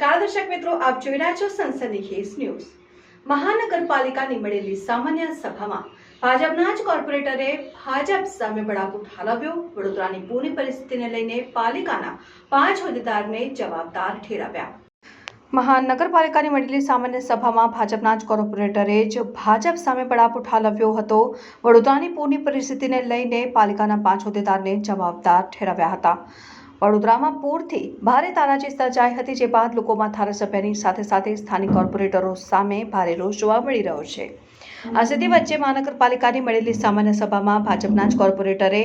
નમસ્કાર દર્શક મિત્રો, આપ જોઈ રહ્યા છો સનસનીખેજ ન્યૂઝ. મહાનગરપાલિકાની મળેલી સામાન્ય સભામાં ભાજપના જ કોર્પોરેટરે ભાજપ સામે બળાપો ઠાલવ્યો વડોદરાની પૂરની પરિસ્થિતિને લઈને પાલિકાના પાંચ હોદ્દેદારને જવાબદાર ઠેરવ્યા. મહાનગરપાલિકાની મળેલી સામાન્ય સભામાં ભાજપના જ કોર્પોરેટરે જ ભાજપ સામે બળાપો ઠાલવ્યો હતો. વડોદરાની પૂરની પરિસ્થિતિને લઈને પાલિકાના પાંચ હોદ્દેદારને જવાબદાર ઠેરવ્યા હતા. વડોદરામાં પૂરથી ભારે તારાજી સર્જાઈ હતી, જે બાદ લોકોમાં ધારાસભ્યની સાથે સાથે સ્થાનિક કોર્પોરેટરો સામે ભારે રોષ જોવા મળી રહ્યો છે. આ સ્થિતિ વચ્ચે મહાનગરપાલિકાની મળેલી સામાન્ય સભામાં ભાજપના જ કોર્પોરેટરે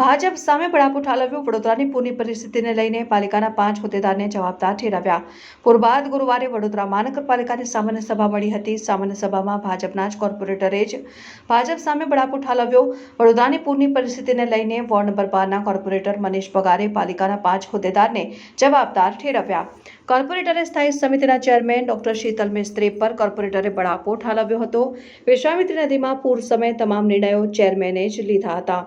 ભાજપ સામે બળાપો ઠાલવ્યો. વડોદરાની પૂરની પરિસ્થિતિને લઈને પાલિકાના પાંચ હોદ્દેદારને જવાબદાર ઠેરવ્યા. પૂર બાદ ગુરુવારે વડોદરા મહાનગરપાલિકાની સામાન્ય સભા મળી હતી. સામાન્ય સભામાં ભાજપના જ કોર્પોરેટરે જ ભાજપ સામે બળાપો ઠાલવ્યો. વડોદરાની પૂરની પરિસ્થિતિને લઈને વોર્ડ નંબર બારના કોર્પોરેટર મનીષ પગારે પાલિકાના પાંચ હોદ્દેદારને જવાબદાર ઠેરવ્યા. કોર્પોરેટરે સ્થાયી સમિતિના ચેરમેન ડોક્ટર શીતલ મિસ્ત્રી પર કોર્પોરેટરે બળાપો ઠાલવ્યો હતો. વિશ્વામિત્રી નદીમાં પૂર સમયે તમામ નિર્ણયો ચેરમેને જ લીધા હતા.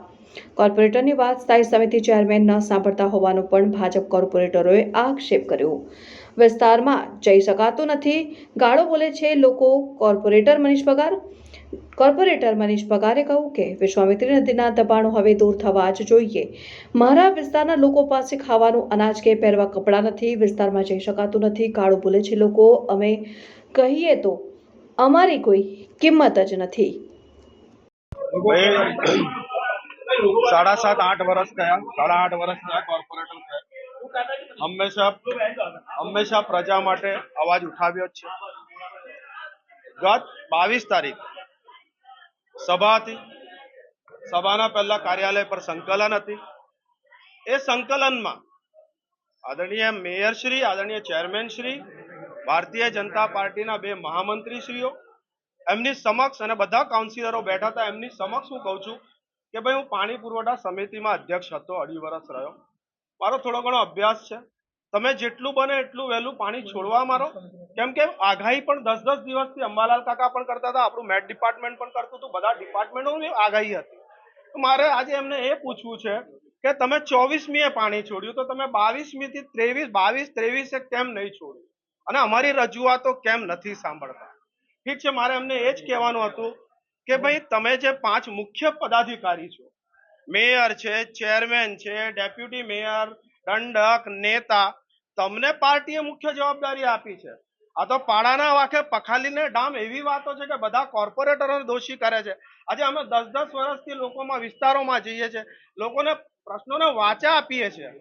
કોર્પોરેટરની વાત સ્થાયી સમિતિ ચેરમેન ન સાંભળતા હોવાનો પણ ભાજપ કોર્પોરેટરોએ આક્ષેપ કર્યો. વિસ્તારમાં જઈ શકાતું નથી. ગાળો બોલે છે લોકો. કોર્પોરેટર મનીષ પગાર. કોર્પોરેટર મનીષ પગારે કહ્યું કે, વિશ્વામિત્રી નદીના દબાણો હવે દૂર થવા જ જોઈએ. મારા વિસ્તારના લોકો પાસે ખાવાનું અનાજ કે પહેરવા કપડાં નથી. વિસ્તારમાં જઈ શકાતું નથી. કાળો બોલે છે લોકો. અમે કહીએ તો અમારી કોઈ કિંમત જ નથી. સાડા સાત આઠ વર્ષ થયા સાડા આઠ વર્ષ થયા કોર્પોરેટર હંમેશા હંમેશા પ્રજા માટે અવાજ ઉઠાવ્યો છે ગત બાવીસ તારીખ સભા હતી સભાના પહેલા કાર્યાલય પર સંકલન હતી એ સંકલનમાં આદરણીય મેયર શ્રી આદરણીય ચેરમેન શ્રી ભારતીય જનતા પાર્ટીના બે મહામંત્રી શ્રીઓ એમની સમક્ષ અને બધા કાઉન્સિલરો બેઠા હતા, એમની સમક્ષ હું કહું છું કે ભાઈ હું પાણી પુરવઠા સમિતિમાં અધ્યક્ષ હતો, અઢી વર્ષ રહ્યો. મારો થોડો ઘણો અભ્યાસ છે. તમે જેટલું બને એટલું વહેલું પાણી છોડવા મારો. કેમ કે આગાહી પણ દસ દસ દિવસથી અંબાલાલ કાકા પણ કરતા હતા, આપણું મેટ ડિપાર્ટમેન્ટ પણ કરતું હતું, બધા ડિપાર્ટમેન્ટોની આગાહી હતી. મારે આજે એમને એ પૂછવું છે કે તમે ચોવીસમીએ પાણી છોડ્યું, તો તમે બાવીસમી થી ત્રેવીસ, બાવીસ, ત્રેવીસે કેમ નહીં છોડ્યું? અને અમારી રજૂઆતો કેમ નથી સાંભળતા? ઠીક છે, મારે એમને એ જ કહેવાનું હતું કે ભાઈ તમે જે પાંચ મુખ્ય પદાધિકારી છો, મેયર છે, ચેરમેન છે, ડેપ્યુટી મેયર, દંડક, નેતા, તમને પાર્ટીએ મુખ્ય જવાબદારી આપી છે. આ તો પાડાના વાંખે પખાલીને ડામ એવી વાતો છે કે બધા કોર્પોરેટરોને દોષી કરે છે. આજે અમે દસ દસ વર્ષથી લોકોમાં વિસ્તારોમાં જઈએ છીએ, લોકોને પ્રશ્નોને વાચા આપીએ છીએ.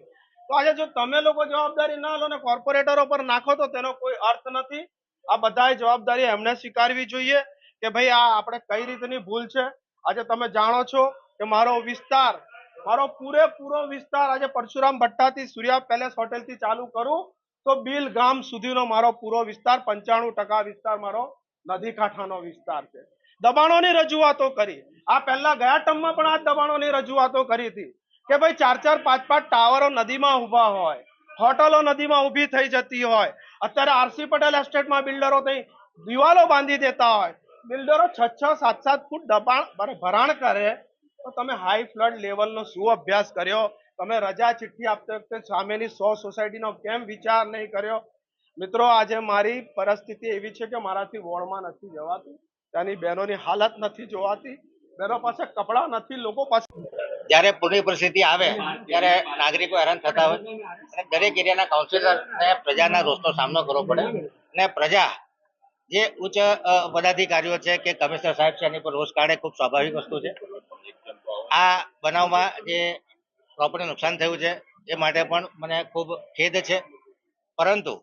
તો આજે જો તમે લોકો જવાબદારી ના લો ને કોર્પોરેટરો પર નાખો તો તેનો કોઈ અર્થ નથી. આ બધાએ જવાબદારી એમને સ્વીકારવી જોઈએ. કે ભાઈ આ આપણે કઈ રીતની ભૂલ છે? આજે તમે જાણો છો કે મારો વિસ્તાર, મારો પૂરેપૂરો વિસ્તાર આજે પરશુરામ ભટ્ટાથી સૂર્યા પેલેસ હોટેલથી ચાલુ કરું તો બિલ ગામ સુધીનો મારો પૂરો વિસ્તાર, પંચાણું ટકા વિસ્તાર મારો નદી કાંઠાનો વિસ્તાર છે. દબાણોની રજૂઆતો કરી. આ પહેલા ગયા ટર્મમાં પણ આ દબાણોની રજૂઆતો કરી હતી કે ભાઈ ચાર ચાર પાંચ પાંચ ટાવરો નદીમાં ઊભા હોય, હોટલો નદીમાં ઊભી થઈ જતી હોય. અત્યારે આરસી પટેલ એસ્ટેટમાં બિલ્ડરો થઈ દિવાલો બાંધી દેતા હોય. બિલ્ડરો છ છ, સાત સાત ફૂટ દબાણ ભરાણ કરે, તો તમે હાઈ ફ્લડ લેવલનો શું અભ્યાસ કર્યો? તમે રજા ચિઠ્ઠી આપતી વખતે સામેની સો સોસાયટીનો કેમ વિચાર નહીં કર્યો? મિત્રો, આજે મારી પરિસ્થિતિ એવી છે કે મારાથી વોર્ડમાં નથી જવાતું, ત્યાંની બહેનોની હાલત નથી જોવાતી, બહેનો પાસે કપડાં નથી, લોકો પાસે જ્યારે પૂરની પરિસ્થિતિ આવે, ત્યારે નાગરિકો હેરાન થતા હોય. અને દરેક એરિયાના કાઉન્સિલરને પ્રજાના રોષનો સામનો કરવો પડે. અને પ્રજા જે ઉચ્ચ પદાધિકારીઓ છે કે કમિશનર સાહેબ છે, એની પર રોષ કાઢે, ખૂબ સ્વાભાવિક વસ્તુ છે. આ બનાવમાં જે પ્રોપર્ટી નુકસાન થયું છે, એ માટે પણ મને ખૂબ ખેદ છે. પરંતુ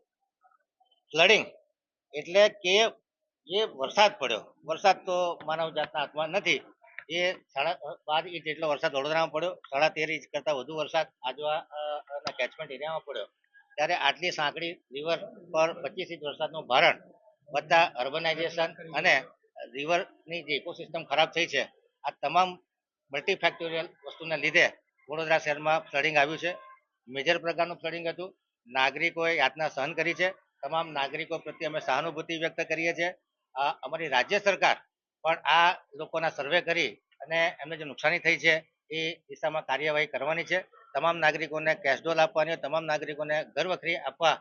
ફ્લડિંગ એટલે કે જે વરસાદ પડ્યો, વરસાદ તો માનવ જાતના હાથમાં નથી. એ સાડા બાર ઇંચ જેટલો વરસાદ વડોદરામાં પડ્યો, સાડા તેર ઇંચ કરતાં વધુ વરસાદ આજવા કેચમેન્ટ એરિયામાં પડ્યો. ત્યારે આટલી સાંકડી રિવર પર પચીસ ઇંચ વરસાદનું ભારણ બધા અર્બનાઇઝેશન અને રિવરની જે ઇકોસિસ્ટમ ખરાબ થઈ છે, આ તમામ મલ્ટીફેક્ટોરિયલ વસ્તુના લીધે વડોદરા શહેરમાં ફ્લડિંગ આવ્યું છે. મેજર પ્રકારનું ફ્લડિંગ હતું. નાગરિકોએ યાતના સહન કરી છે. તમામ નાગરિકો પ્રત્યે અમે સહાનુભૂતિ વ્યક્ત કરીએ છીએ. અમારી રાજ્ય સરકાર પણ આ લોકોના સર્વે કરી અને એમને જે નુકસાની થઈ છે એ દિશામાં કાર્યવાહી કરવાની છે. તમામ નાગરિકોને કેશડોલ આપવાની તમામ નાગરિકોને ઘર વખરી આપવા